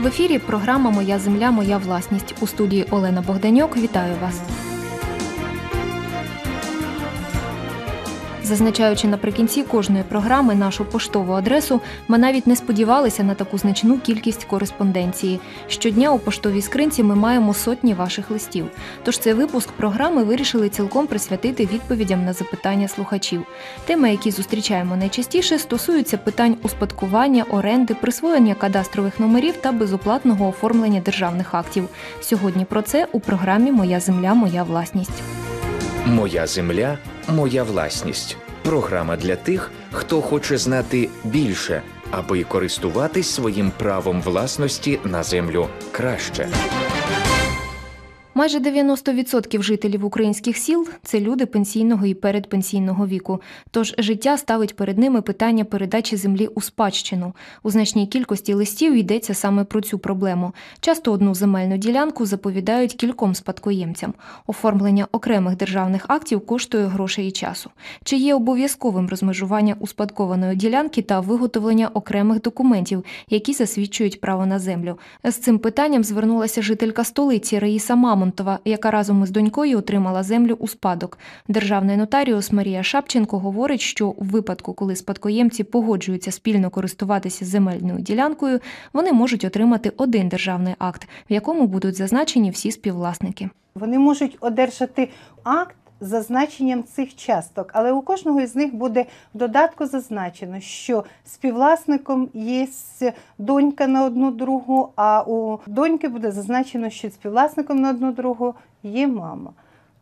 В ефірі програма Моя земля, моя власність у студії Олена Богданюк. Вітаю вас. Зазначаючи наприкінці кожної програми нашу поштову адресу, ми навіть не сподівалися на таку значну кількість кореспонденції. Щодня у поштовій скринці ми маємо сотні ваших листів. Тож цей випуск програми вирішили цілком присвятити відповідям на запитання слухачів. Теми, які зустрічаємо найчастіше, стосуються питань успадкування, оренди, присвоєння кадастрових номерів та безоплатного оформлення державних актів. Сьогодні про це у програмі Моя земля, моя власність. Моя земля, моя власність. Програма для тих, хто хоче знати більше, аби користуватись своїм правом власності на землю краще. Майже 90% жителів українських сіл це люди пенсійного і передпенсійного віку. Тож життя ставить перед ними питання передачі землі у спадщину. У значній кількості листів йдеться саме про цю проблему. Часто одну земельну ділянку заповідають кільком спадкоємцям. Оформлення окремих державних актів коштує грошей і часу. Чи є обов'язковим розмежування успадкованої ділянки та виготовлення окремих документів, які засвідчують право на землю? З цим питанням звернулася жителька столиці Раїса Мамон. Мамонтова, яка разом із донькою отримала землю у спадок. Державний нотаріус Марія Шапченко говорить, що у випадку, коли спадкоємці погоджуються спільно користуватися земельною ділянкою, вони можуть отримати один державний акт, в якому будуть зазначені всі співвласники. Вони можуть одержати акт. Зазначенням цих часток, але у кожного із них буде в додатку зазначено, що співвласником є донька на одну другу, а у доньки буде зазначено, що співвласником на одну другу є мама.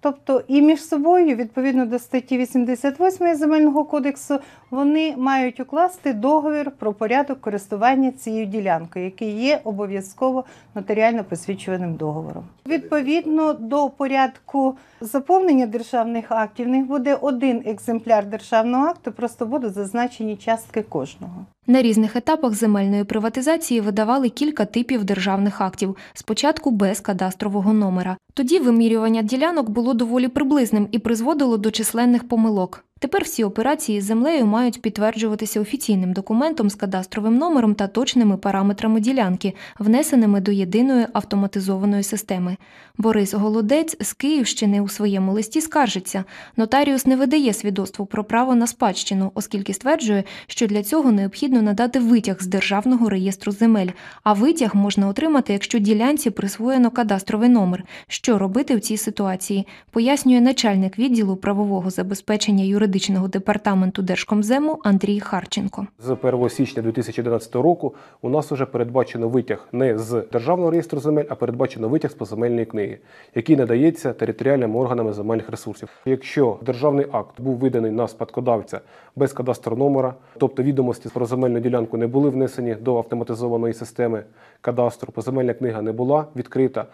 Тобто і між собою, відповідно до статті 88 земельного кодексу, вони мають укласти договір про порядок користування цією ділянкою, який є обов'язково нотаріально посвідчуваним договором. Відповідно до порядку заповнення державних актів, в них буде один екземпляр державного акту, просто будуть зазначені частки кожного. На різних етапах земельної приватизації видавали кілька типів державних актів. Спочатку без кадастрового номера. Тоді вимірювання ділянок було доволі приблизним і призводило до численних помилок. Тепер всі операції з землею мають підтверджуватися офіційним документом з кадастровим номером та точними параметрами ділянки, внесеними до єдиної автоматизованої системи. Борис Голодець з Київщини у своєму листі скаржиться: нотаріус не видає свідоцтво про право на спадщину, оскільки стверджує, що для цього необхідно надати витяг з державного реєстру земель. А витяг можна отримати, якщо ділянці присвоєно кадастровий номер. Що робити в цій ситуації? Пояснює начальник відділу правового забезпечення юридичного юридичного департаменту Держкомзему Андрій Харченко. З 1 січня 2011 року у нас вже передбачено витяг не з державного реєстру земель, а передбачено витяг з поземельної книги, який надається територіальним органам земельних ресурсів. Якщо державний акт був виданий на спадкодавця без кадастру номера, тобто відомості про земельну ділянку не були внесені до автоматизованої системи кадастру, поземельна книга не була відкрита,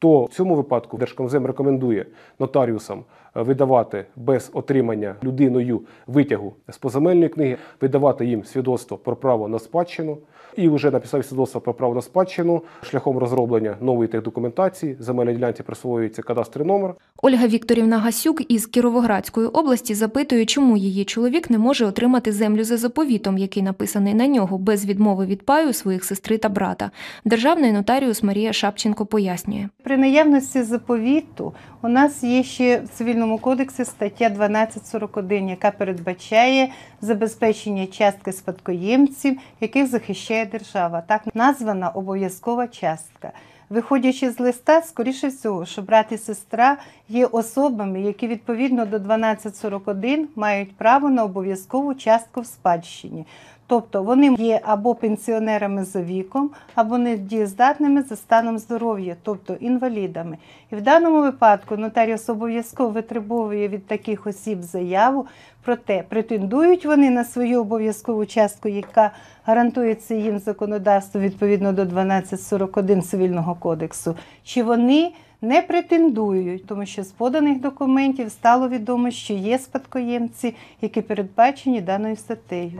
то в цьому випадку Держкомзем рекомендує нотаріусам е, видавати без отримання людиною витягу з поземельної книги, видавати їм свідоцтво про право на спадщину. І вже написав свідоцтво про право на спадщину шляхом розроблення нової техдокументації, земельній ділянці присвоюється кадастровий номер. Ольга Вікторівна Гасюк із Кіровоградської області запитує, чому її чоловік не може отримати землю за заповітом, який написаний на нього, без відмови від паю своїх сестри та брата. Державний нотаріус Марія Шапченко пояснює. При наявності заповіту у нас є ще в цивільному кодексі стаття 1241, яка передбачає забезпечення частки спадкоємців, яких захищає держава. Так названа обов'язкова частка. Виходячи з листа, скоріше всього, що брат і сестра є особами, які відповідно до 1241 мають право на обов'язкову частку в спадщині. Тобто вони є або пенсіонерами за віком, або недієздатними за станом здоров'я, тобто інвалідами. І в даному випадку нотаріус обов'язково витребовує від таких осіб заяву про те, претендують вони на свою обов'язкову частку, яка гарантується їм законодавство відповідно до 1241 цивільного кодексу, чи вони не претендують, тому що з поданих документів стало відомо, що є спадкоємці, які передбачені даною статтею.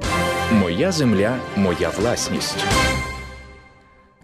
Моя земля, моя власність.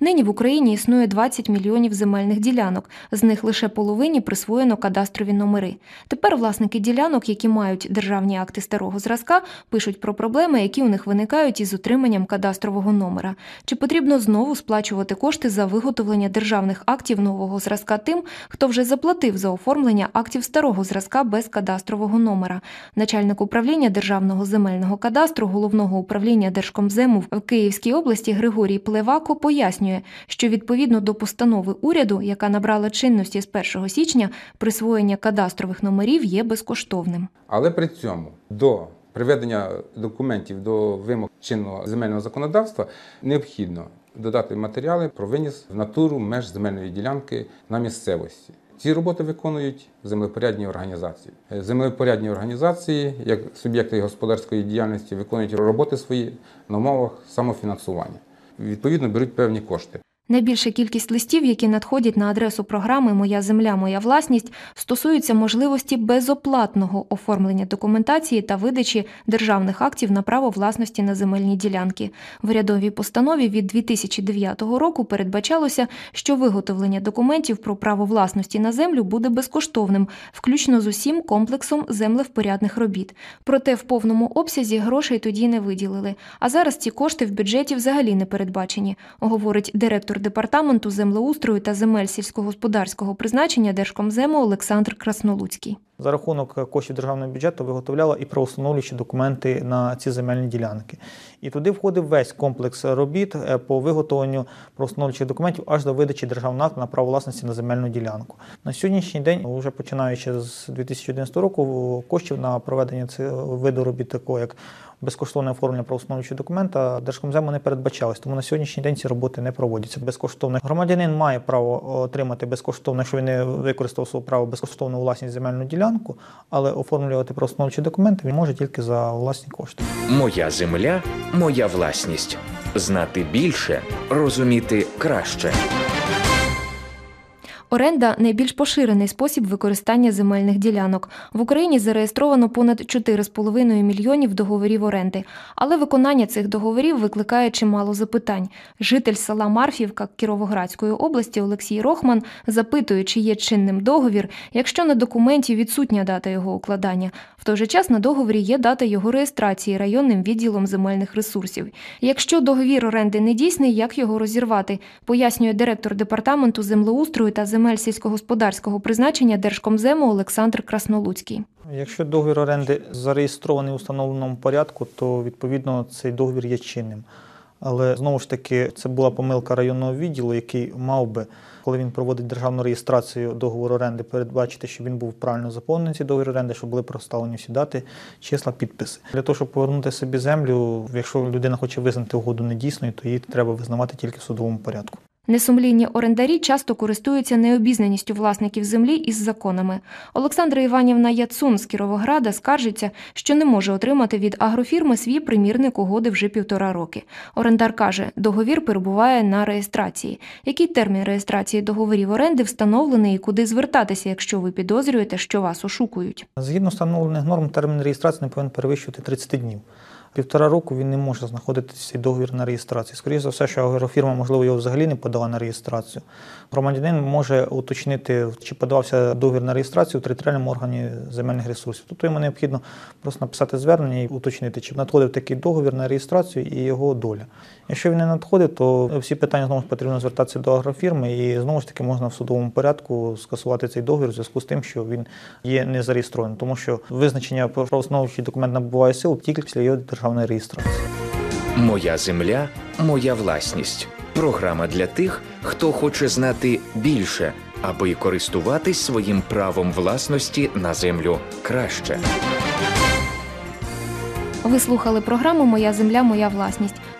Нині в Україні існує 20 мільйонів земельних ділянок, з них лише половині присвоєно кадастрові номери. Тепер власники ділянок, які мають державні акти старого зразка, пишуть про проблеми, які у них виникають із отриманням кадастрового номера. Чи потрібно знову сплачувати кошти за виготовлення державних актів нового зразка тим, хто вже заплатив за оформлення актів старого зразка без кадастрового номера? Начальник управління Державного земельного кадастру головного управління Держкомзему в Київській області Григорій Плевако пояснює, що відповідно до постанови уряду, яка набрала чинності з 1 січня, присвоєння кадастрових номерів є безкоштовним. Але при цьому до приведення документів до вимог чинного земельного законодавства необхідно додати матеріали про виніс в натуру меж земельної ділянки на місцевості. Ці роботи виконують землепорядні організації. Е, Землепорядні організації, як суб'єкти господарської діяльності, виконують роботи свої на умовах самофінансування. Відповідно, беруть певні кошти. Найбільша кількість листів, які надходять на адресу програми Моя земля, моя власність, стосуються можливості безоплатного оформлення документації та видачі державних актів на право власності на земельні ділянки. В урядовій постанові від 2009 року передбачалося, що виготовлення документів про право власності на землю буде безкоштовним, включно з усім комплексом землевпорядних робіт. Проте в повному обсязі грошей тоді не виділили. А зараз ці кошти в бюджеті взагалі не передбачені, говорить директор департаменту землеустрою та земель сільськогосподарського призначення Держкомзему Олександр Краснолуцький. За рахунок коштів державного бюджету виготовляла і правоустановлюючі документи на ці земельні ділянки. І туди входив весь комплекс робіт е, по виготовленню правоустановлюючих документів аж до видачі державного акту на право власності на земельну ділянку. На сьогоднішній день, вже починаючи з 2011 року, коштів на проведення цього виду робіт, такого як безкоштовне оформлення правоустановлюючого документа, Держкомзему не передбачалось, тому на сьогоднішній день ці роботи не проводяться безкоштовно. Громадянин має право отримати безкоштовно, якщо він не використав своє право безкоштовну власність земельну ділянку, але оформлювати правоустановлюючі документи він може тільки за власні кошти. Моя земля, моя власність. Знати більше, розуміти краще. Оренда найбільш поширений спосіб використання земельних ділянок. В Україні зареєстровано понад 4,5 мільйонів договорів оренди, але виконання цих договорів викликає чимало запитань. Житель села Марфівка Кіровоградської області Олексій Рохман запитує, чи є чинним договір, якщо на документі відсутня дата його укладання. В той же час на договорі є дата його реєстрації районним відділом земельних ресурсів. Якщо договір оренди не дійсний, як його розірвати, пояснює директор департаменту землеустрою та земель сільськогосподарського призначення Держкомзему Олександр Краснолуцький. Якщо договір оренди зареєстрований у встановленому порядку, то відповідно цей договір є чинним. Але знову ж таки, це була помилка районного відділу, який мав би, коли він проводить державну реєстрацію договору оренди, передбачити, що він був правильно заповнений цей договір оренди, щоб були проставлені всі дати, числа, підписи. Для того, щоб повернути собі землю, якщо людина хоче визнати угоду недійсною, то її треба визнавати тільки в судовому порядку. Несумлінні орендарі часто користуються необізнаністю власників землі із законами. Олександра Іванівна Яцун з Кіровограда скаржиться, що не може отримати від агрофірми свій примірник угоди вже півтора роки. Орендар каже, договір перебуває на реєстрації. Який термін реєстрації договорів оренди встановлений і куди звертатися, якщо ви підозрюєте, що вас ошукують? Згідно встановлених норм, термін реєстрації не повинен перевищувати 30 днів. Півтора року він не може знаходитися цей договір на реєстрації. Скоріше за все, що агрофірма, можливо, його взагалі не подала на реєстрацію. Громадянин може уточнити, чи подавався договір на реєстрацію в територіальному органі земельних ресурсів. Тобто йому необхідно просто написати звернення і уточнити, чи надходив такий договір на реєстрацію і його доля. Якщо він не надходить, то всі питання знову ж потрібно звертатися до агрофірми, і знову ж таки можна в судовому порядку скасувати цей договір у зв'язку з тим, що він є не зареєстрований, тому що визначення про правоустановчий документ набуває сил тільки після його державної реєстрації. Моя земля, моя власність. Програма для тих, хто хоче знати більше, аби користуватись своїм правом власності на землю краще. Ви слухали програму Моя земля, моя власність.